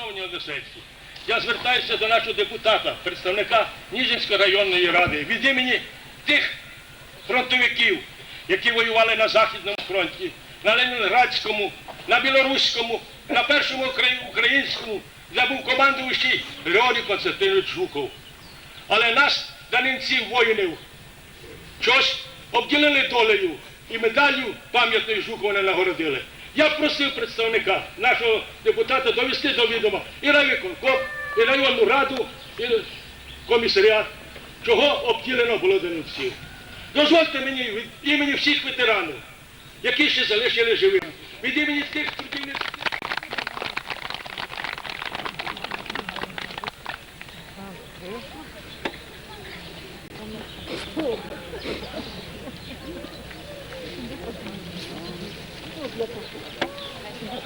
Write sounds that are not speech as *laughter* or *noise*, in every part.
Шановні одесельці, я звертаюся до нашого депутата, представника Ніжинської районної ради від імені тих фронтовиків, які воювали на Західному фронті, на Ленінградському, на Білоруському, на першому українському, де був командуючий Григорій Константинович Жуков. Але нас, данинців воїнів, щось обділили долею і медаллю пам'ятної Жукова не нагородили. Я просив представника нашого депутата довести до відома і райвиконкоп, і районну раду, і комісаріат, чого обділено було данинців. Дозвольте мені від імені всіх ветеранів, які ще залишили живими, від імені тих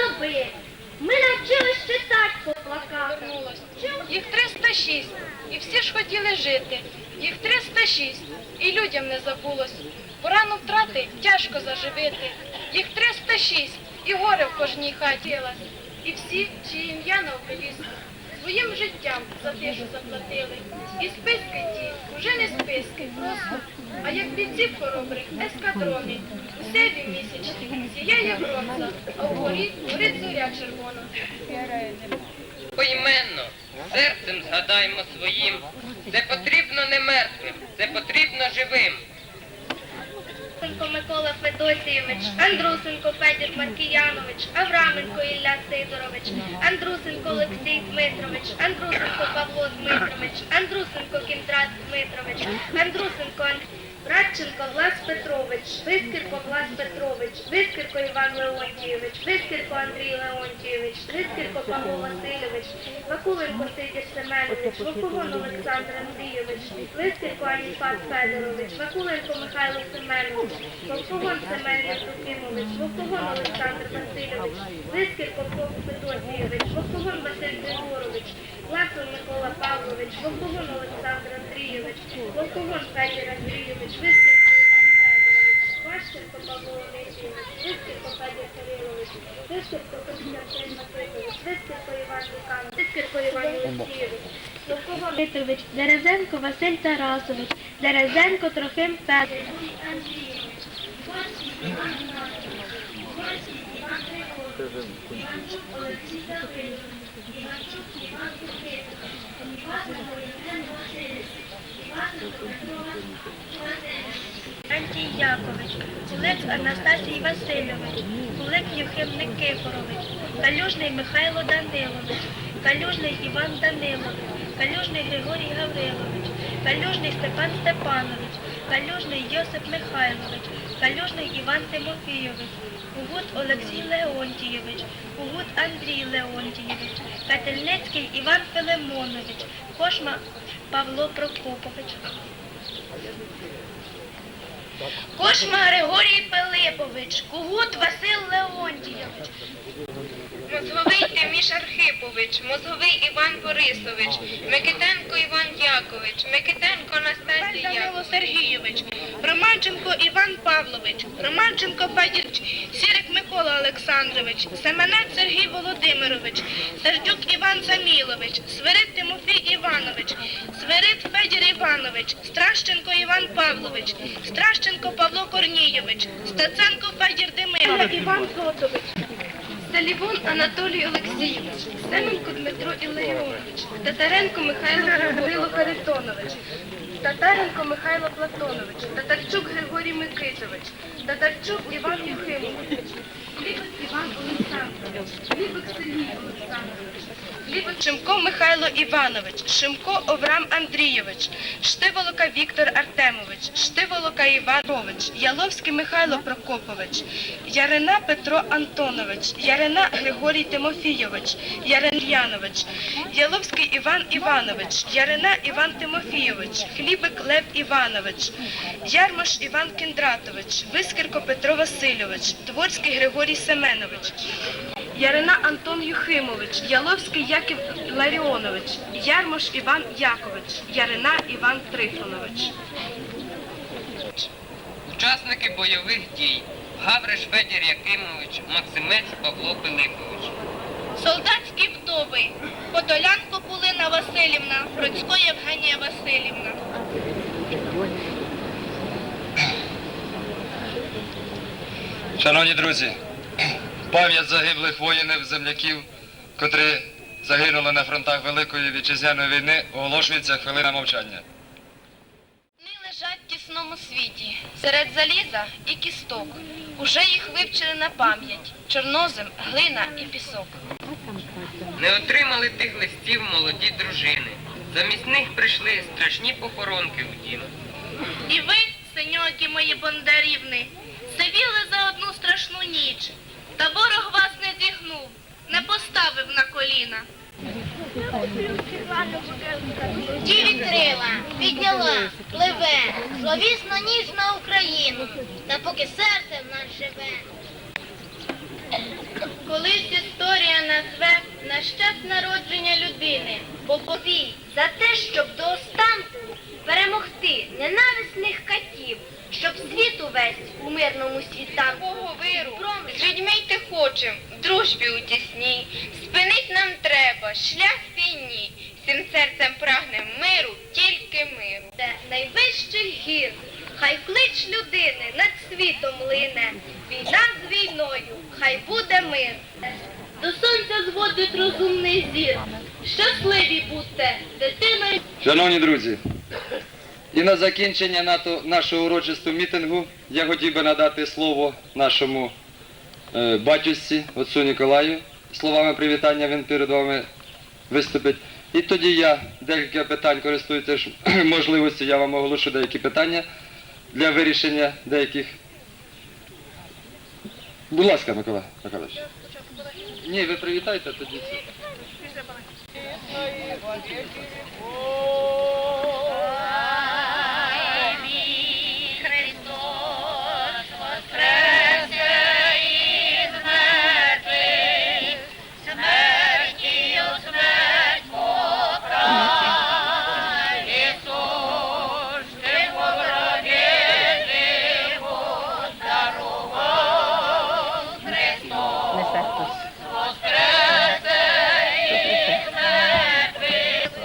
доби. Ми навчились читати по плакатам. Їх 306, і всі ж хотіли жити. Їх 306, і людям не забулось. Порану втрати тяжко заживити. Їх 306, і горе в кожній хаті. І всі, чиї ім'я на обеліску, своїм життям за тишу заплатили. І списки ті уже не списки, просто. А як бійців хоробрих ескадроні, у себе місячні сіяє бронза, а вгорі горить зоря червона. Поіменно, серцем згадаймо своїм. Це потрібно не мертвим, це потрібно живим. Андрусенко Микола Федосійович, Андрусенко Федір Маркіянович, Авраменко Ілля Сидорович, Андрусенко Олексій Дмитрович, Андрусенко Павло Дмитрович, Андрусенко Кіндрат Дмитрович, Андрусенко Ан- Радченко Влас Петрович, Вискірко Влас Петрович, Вискірко Іван Леонтійович, Вискірко Андрій Леонтійович, Вискірко Павло Васильович, Вакуленко Сидір Семенович, Вакугон Олександр Андрійович, Вискірко Аніфат Федорович, Вакуленко Михайло Семенович, Вовкогон Семен Євдокимович, Вовкогон Олександр Васильович, Вискірко Поп Федосійович, Василь Григорович, Ласов Микола Павлович, Вовкогон Олександр Андрійович, Вовкогон Федір Андрійович, Вискірко Іван Федорович, Ващенко Павло Онисійович, Вискірко Федір Кирилович, Вискірко Константин Васильович, Вискірко Іван Луканович, Вискірко Іван Олексійович, Вовкогон Витович, Дерезенко Василь Тарасович, Дерезенко Трохим Федорович. Антій Якович, Кулик Анастасій Васильович, Кулик Євгем Никифорович, Калюжний Михайло Данилович, Калюжний Іван Данилович, Калюжний Григорій Гаврилович, Калюжний Степан Степанович, Калюжний Йосип Михайлович, Калюжний Іван Тимофійович, Кугут Олексій Леонтійович, Кугут Андрій Леонтійович, Кательницький Іван Филимонович, Кошма Павло Прокопович. Кошма Григорій Пилипович, Кугут Василь Леонтійович, Мозговий Міш Архипович, Мозговий Іван Борисович, Микитенко Іван Якович, Микитенко Анастасія Данило Сергійович, Романченко Іван Павлович, Романченко Федір, Сірик Микола Олександрович, Семенець Сергій Володимирович, Сердюк Іван Самілович, Свирид Тимофій Іванович, Свирид Федір Іванович, Стращенко Іван Павлович, Стращенко Павло Корнійович, Стаценко Федір Демир, Іван Зотович. Салівон Анатолій Олексійович, Семенко Дмитро Іларіонович, Татаренко Михайло Харитонович, Татаренко Михайло Платонович, Татарчук Григорій Микитович, Татарчук Іван Юхимович, Глібик Іван Олександрович, Глібик Сергій Олександрович, Глібик Шимко Михайло Іванович, Шимко Оврам Андрійович, Штиволока Віктор Артемович, Штиволока Іван Петрович, Яловський Михайло Прокопович, Ярина Петро Антонович, Ярина Григорій Тимофійович, Ярин Янович, Яловський Іван Іванович, Ярина Іван Тимофійович, Хлібик Лев Іванович, Ярмош Іван Кіндратович, Вискірко Петро Васильович, Дворський Григорій Семенович, Ярина Антон Юхимович, Яловський Яків Ларіонович, Ярмош Іван Якович, Ярина Іван Трифонович. Учасники бойових дій. Гавриш Федір Якимович, Максимець Павло Пилипович. Солдатські вдови, Подолянко Пулина Васильівна, Бродсько Євгенія Васильівна. Шановні друзі, пам'ять загиблих воїнів, земляків, котрі загинули на фронтах Великої вітчизняної війни, оголошується хвилина мовчання. Вони лежать в тісному світі, серед заліза і кісток. Уже їх вивчили на пам'ять. Чорнозем, глина і пісок. Не отримали тих листів молоді дружини. Замість них прийшли страшні похоронки у дім. І ви, синьокі мої бондарівни, сивіли за одну страшну ніч. Та ворог вас не зігнув, не поставив на коліна. Ті підняла, пливе, зловісно ніж на Україну, та поки серце в нас живе. Колись історія назве нащасть народження людини, бо повій За те, щоб до останку перемогти ненависних катів, щоб світ увесь у мирному світах. Такого виру з людьми йти хочем, в дружбі у тісній. Спинить нам треба, шлях війні. Всім серцем прагнем миру, тільки миру. Це найвищих гір, хай клич людини над світом лине. Війна з війною, хай буде мир. До сонця зводить розумний зір. Щасливі будьте, дитиною. Шановні друзі, і на закінчення нато- нашого урочистого мітингу я хотів би надати слово нашому е, батюшці, отцу Ніколаю. Словами привітання він перед вами виступить. І тоді я декілька питань користуючись *clears throat* можливістю, я вам оголошу деякі питання для вирішення деяких. Будь ласка, Микола Миколаївич. Ні, ви привітайте тоді.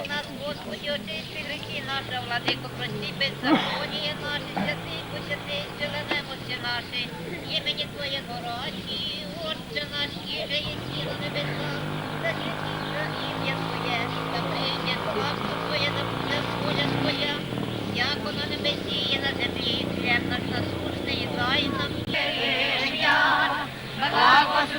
Нас, Господи, очисти гріхи наші, владико, прости беззаконія наші, святий, посвятий, зеленемості наші, імені Твоєго рачі, Отче наш, їже єсі на небесах, да святіться ім'я Твоє, царство Твоє, да буде воля Твоя, яко на небесі і на землі, хліб наш насущний, і дай нам.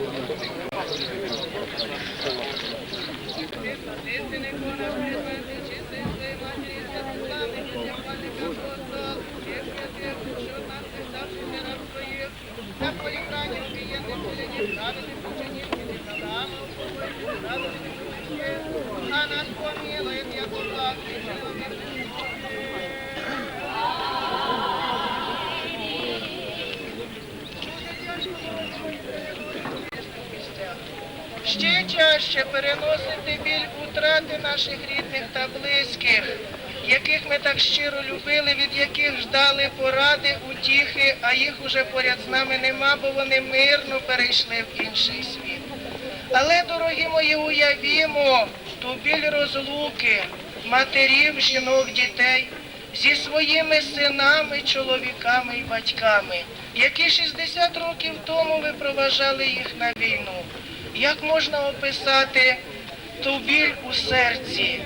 Господи, і научення оправдані, і закони прийшли, яко життям я сотворяла ще чаще переносити біль утрати наших рідних та близьких, яких ми так щиро любили, від яких ждали поради, утіхи, а їх уже поряд з нами нема, бо вони мирно перейшли в інший світ. Але, дорогі мої, уявімо ту біль розлуки матерів, жінок, дітей зі своїми синами, чоловіками і батьками, які 60 років тому ви проважали їх на війну. Як можна описати ту біль у серці?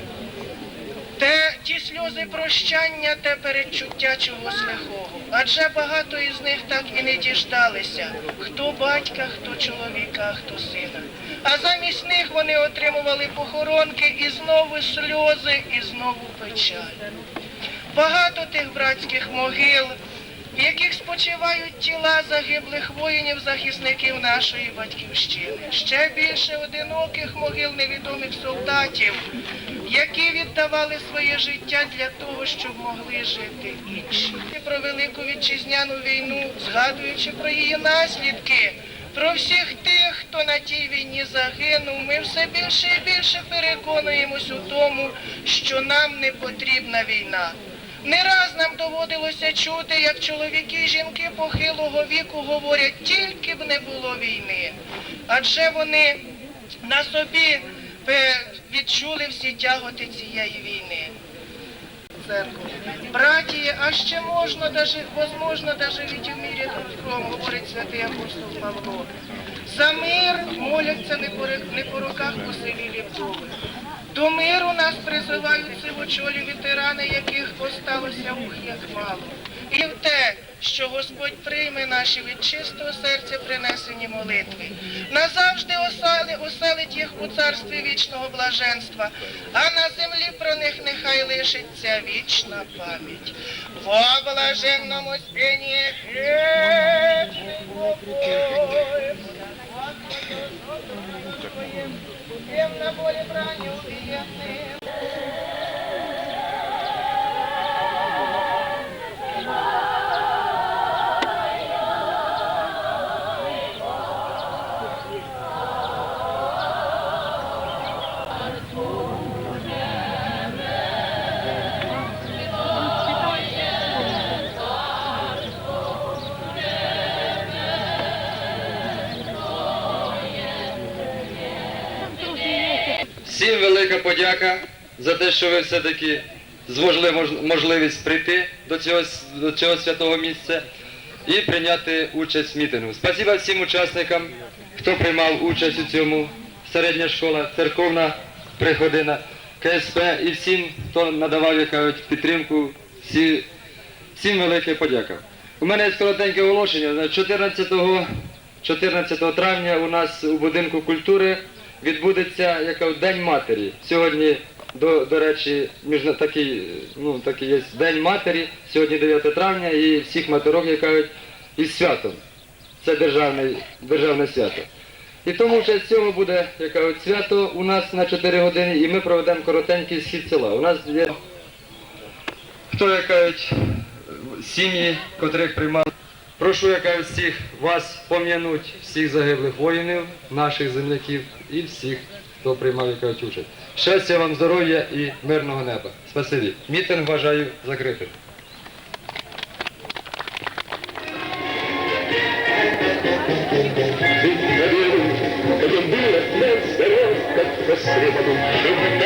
Те ті сльози прощання, те передчуття чогось лихого. Адже багато із них так і не діждалися, хто батька, хто чоловіка, хто сина. А замість них вони отримували похоронки і знову сльози, і знову печаль. Багато тих братських могил, в яких спочивають тіла загиблих воїнів, захисників нашої батьківщини. Ще більше одиноких могил невідомих солдатів, які віддавали своє життя для того, щоб могли жити інші. Про велику вітчизняну війну, згадуючи про її наслідки, про всіх тих, хто на тій війні загинув, ми все більше і більше переконуємось у тому, що нам не потрібна війна. Не раз нам доводилося чути, як чоловіки і жінки похилого віку говорять, тільки б не було війни. Адже вони на собі е, відчули всі тяготи цієї війни. Церкву. Братії, а ще можна даже, возможно, даже в мірі людському, говорить святий апостол Павло. За мир моляться не по, не по руках посивілі вдови. До миру нас призивають сивочолі ветерани, яких осталося ух як мало. І в те, що Господь прийме наші від чистого серця принесені молитви. Назавжди осали, оселить їх у царстві вічного блаженства, а на землі про них нехай лишиться вічна пам'ять. Во блаженному спінні вічний покой. На поле брани убиенным. Подяка за те, що ви все-таки змогли можливість прийти до цього, до цього святого місця і прийняти участь в мітингу. Спасибо всім учасникам, хто приймав участь у цьому, середня школа, церковна приходина, КСП і всім, хто надавав як кажуть, підтримку. Всі, всім велика подяка. У мене є коротеньке оголошення. Значить, 14 14 травня у нас у будинку культури відбудеться яка День матері. Сьогодні, до, до речі, міжна, такий, ну, такий є День матері, сьогодні 9 травня, і всіх матерок, як кажуть, із святом. Це державне, державне свято. І тому в честь цього буде яка от свято у нас на 4 години, і ми проведемо коротенький схід села. У нас є хто як кажуть, сім'ї, котрих приймали. Прошу яка всіх вас пом'януть, всіх загиблих воїнів, наших земляків і всіх, хто приймав яка участь. Щастя вам, здоров'я і мирного неба. Спасибі. Мітинг вважаю закритим. Каким